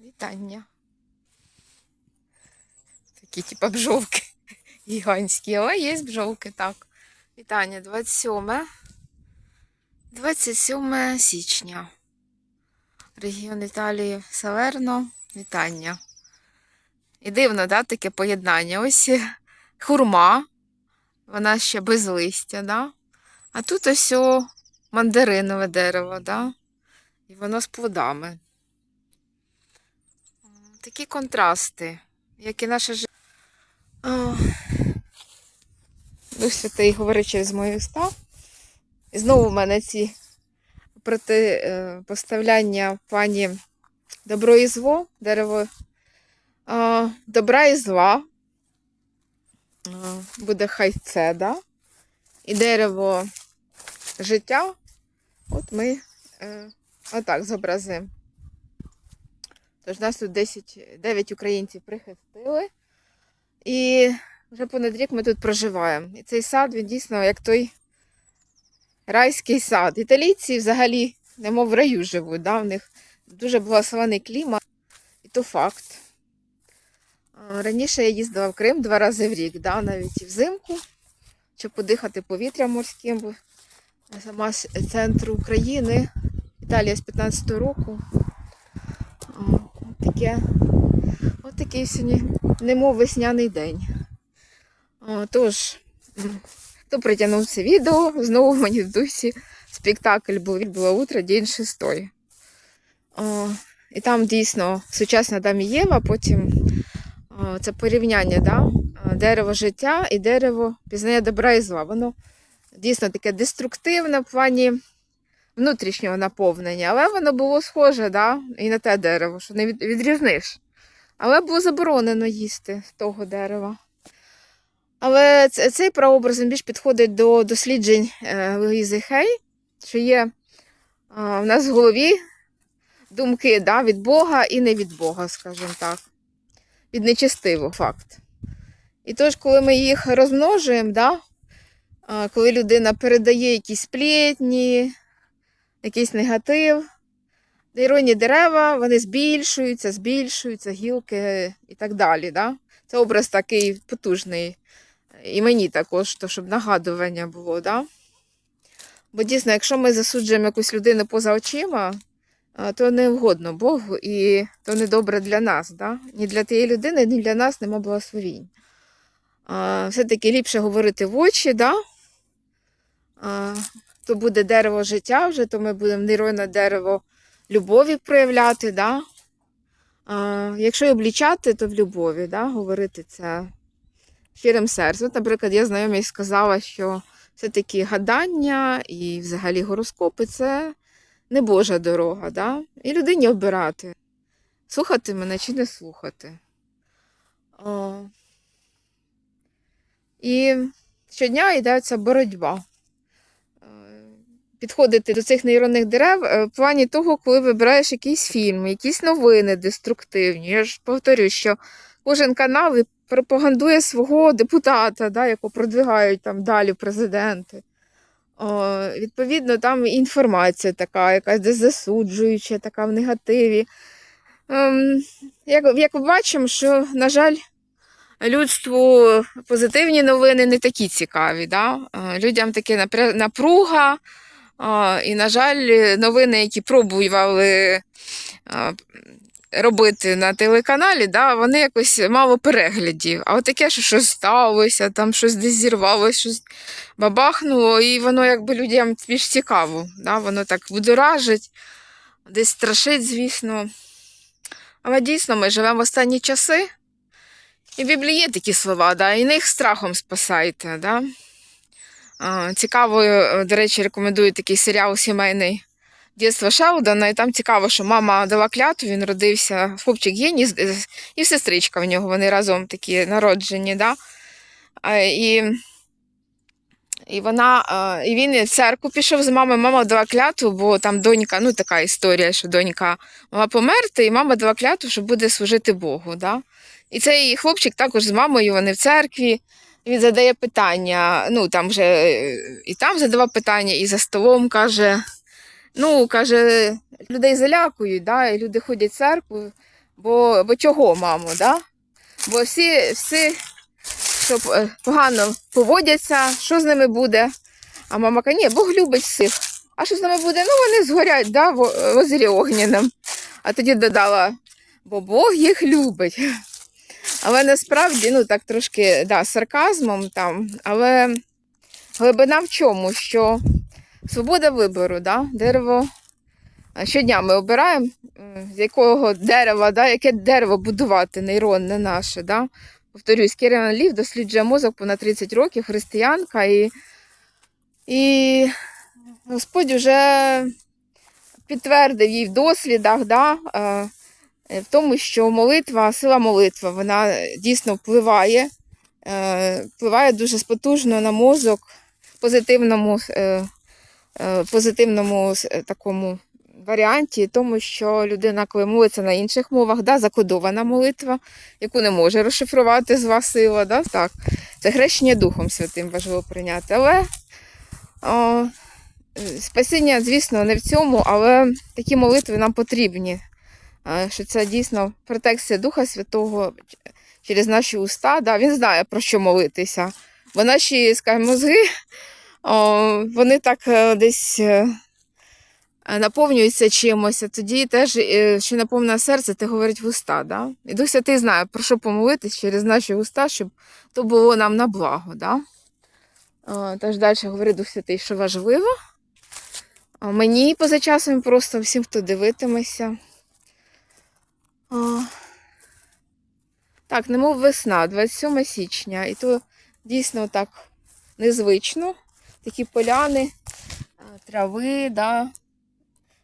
Вітання. Такі, типа, бжовки гігантські, але є бжовки, так. Вітання, 27. 27 січня. Регіон Італії Салерно. Вітання. І дивно, да, таке поєднання. Ось хурма, вона ще без листя, да? а тут ось мандаринове дерево, да? і воно з плодами. Такі контрасти, як і наше життя. Дух Святий говорить через мої уста. І знову в мене ці протипоставляння пані добро і зло, дерево а, добра і зла. Буде хай це, да? І дерево життя. От ми е, отак зобразимо. Тож нас тут 10, 9 українців прихистили. І вже понад рік ми тут проживаємо. І цей сад, він дійсно як той райський сад. Італійці взагалі, немов в раю живуть. Да? В них дуже благословений клімат. І то факт. Раніше я їздила в Крим два рази в рік, да? навіть і взимку, щоб подихати повітрям морським. Бо сама з центру України, Італія з 15-го року. Таке, от такий сьогодні, немов весняний день. О, тож, хто притягнув це відео, знову мені в дусі спектакль був було утро, день шестой. О, і там дійсно сучасна Адам і Єва, потім о, це порівняння, да? Дерево життя і дерево пізнання добра і зла. Воно дійсно таке деструктивне в плані внутрішнього наповнення, але воно було схоже да? і на те дерево, що не відрізниш. Але було заборонено їсти з того дерева. Але цей прообраз більш підходить до досліджень е, Луїзи Хей, що є в нас в голові думки да, від Бога і не від Бога, скажімо так. Від нечестивого факт. І тож, коли ми їх розмножуємо, да, коли людина передає якісь сплетні, якийсь негатив, іронні дерева, вони збільшуються, збільшуються, гілки і так далі. Да? Це образ такий потужний. І мені також, то, щоб нагадування було. Да? Бо дійсно, якщо ми засуджуємо якусь людину поза очима, то не вгодно Богу і то не добре для нас. Да? Ні для тієї людини, ні для нас нема благословінь. Все-таки ліпше говорити в очі, да? А, то буде дерево життя вже, то ми будемо нейронне дерево любові проявляти. Да? А, якщо й облічати, то в любові, да? говорити це щирим серцем. Наприклад, я знайомій сказала, що все-таки гадання і взагалі гороскопи це не Божа дорога. Да? І людині обирати, слухати мене чи не слухати. О. І щодня йде ця боротьба. Підходити до цих нейронних дерев е, в плані того, коли вибираєш якийсь фільм, якісь новини деструктивні. Я ж повторюю, що кожен канал пропагандує свого депутата, да, якого продвигають там далі президенти. О, відповідно, там інформація така, якась десь засуджуюча, така в негативі. Ем, як, як ми бачимо, що, на жаль, людству позитивні новини не такі цікаві. Да? Е, Людям таке напруга. І, на жаль, новини, які пробували робити на телеканалі, да, вони якось мало переглядів. А от таке, що щось сталося, там щось десь зірвалося, щось бабахнуло, і воно якби людям більш цікаво. Да? Воно так будоражить, десь страшить, звісно. Але дійсно ми живемо в останні часи. І в Біблії є такі слова, да, і них страхом спасайте. Да? Цікаво, е, до речі, рекомендую такий серіал сімейний Дєтство Шелдона. І там цікаво, що мама дала клятву, він родився, хлопчик з- і сестричка в нього, вони разом такі народжені. Да? І, і, вона, і він в церкву пішов з мамою, мама дала клятву, бо там донька, ну така історія, що донька мала померти, і мама дала клятву, що буде служити Богу. Да? І цей хлопчик також з мамою, вони в церкві. Він задає питання, ну там вже е, і там задавав питання, і за столом каже: ну, каже, людей залякують, да, і люди ходять в церкву, Бо, бо чого, мамо, да? Бо всі, всі що е, погано поводяться, що з ними буде? А мама каже, ні, Бог любить всіх. А що з ними буде? Ну, вони згорять, да, в, озері огняним. А тоді додала, бо Бог їх любить. Але насправді, ну так трошки да, сарказмом там, але глибина в чому? Що свобода вибору, да? дерево. Щодня ми обираємо, з якого дерева, да, яке дерево будувати, нейронне наше. Да? Повторюсь, Кіріан Лів досліджує мозок понад 30 років, християнка, і, і Господь вже підтвердив їй в дослідах, да, е, е, в тому, що молитва, сила молитва, вона е, дійсно впливає, е, впливає дуже спотужно на мозок позитивному, е, е, позитивному е, такому варіанті, тому що людина, коли молиться на інших мовах, да, закодована молитва, яку не може розшифрувати зла сила, да, так. Це хрещення Духом Святим важливо прийняти. Але о, е, спасіння, звісно, не в цьому, але такі молитви нам потрібні. Що це дійсно протекція Духа Святого через наші уста. Да, він знає, про що молитися. Бо наші, скажімо, мозги, вони так е, десь. е, Наповнюються чимось, а тоді теж, е, що наповнене серце, ти говорить в уста. Да? І Дух Святий знає, про що помолитись через наші уста, щоб то було нам на благо. Да? Тож далі говорить Дух Святий, що важливо. Мені поза часом просто всім, хто дивитиметься. О, Так, немов весна, 27 січня. І то дійсно так незвично. Такі поляни, трави, да.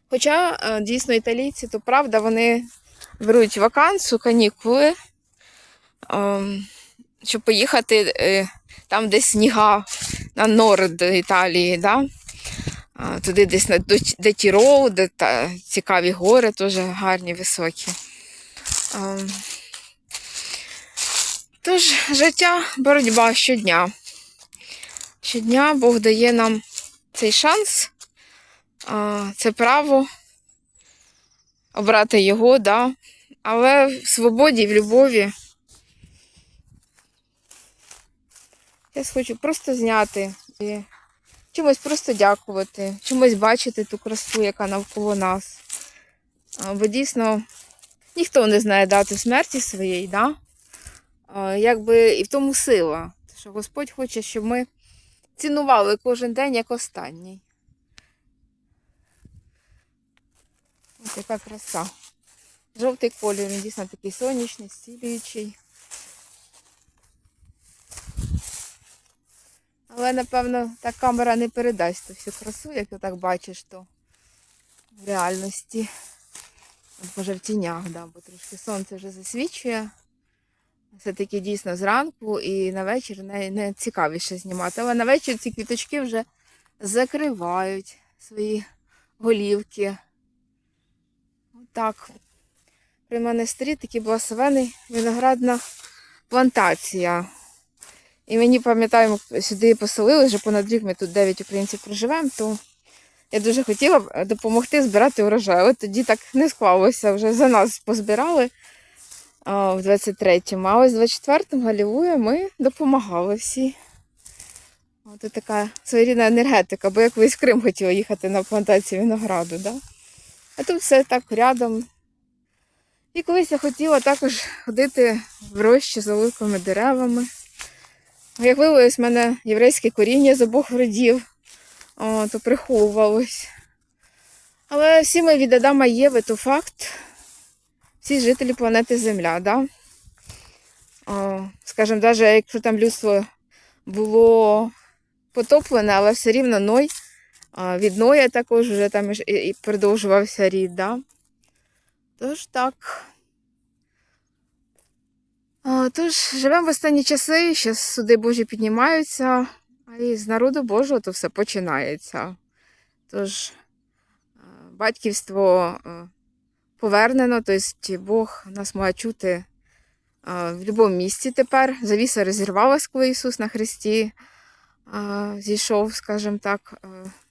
Хоча е, дійсно італійці, то правда, вони беруть вакансію, канікули, ем, щоб поїхати е, там, де сніга на норд Італії, да? Туди десь на де Тірол, де та, цікаві гори, теж гарні, високі. Ем, Тож, життя, боротьба щодня. Щодня Бог дає нам цей шанс, це право обрати його, да? але в свободі, і в любові. Я хочу просто зняти і чимось просто дякувати, чимось бачити ту красу, яка навколо нас. Бо дійсно ніхто не знає дати смерті своєї, да? Якби і в тому сила, що Господь хоче, щоб ми цінували кожен день як останній. Ось яка краса. Жовтий колір, він дійсно такий сонячний, зцілюючий. Але, напевно, та камера не передасть ту всю красу, як ти так бачиш, то в реальності. От, може в тінях, да, бо трошки сонце вже засвічує. Все-таки дійсно зранку і на вечір не, цікавіше знімати. Але на вечір ці квіточки вже закривають свої голівки. Отак. При монастирі такий благословений виноградна плантація. І мені пам'ятаю, ми сюди поселили, вже понад рік ми тут 9 українців проживемо, то я дуже хотіла б е, допомогти збирати урожай. Але тоді так не склалося, вже за нас позбирали а, в 23-му. А ось в 24-му Галілуя ми допомагали всі. От така своєрідна енергетика, бо я колись в Крим хотіла їхати на плантацію винограду. Да? А тут все так рядом. І колись я хотіла також ходити в рощі з великими деревами. Як виявилось, в мене єврейське коріння з обох родів, то приховувалось. Але всі ми від Адама Єви, то факт. Всі жителі планети Земля, да? О, скажімо, навіть якщо там людство було потоплене, але все рівно Ной, від Ноя також вже там і продовжувався рід, да? Тож так. Тож живемо в останні часи, зараз суди Божі піднімаються, а і з народу Божого то все починається. Тож е, батьківство е, повернено, тобто Бог нас має чути е, в будь-якому місці тепер. Завіса розірвалась, коли Ісус на Христі зійшов, скажімо так,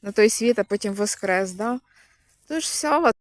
на той світ, а потім воскрес. Да? Тож все,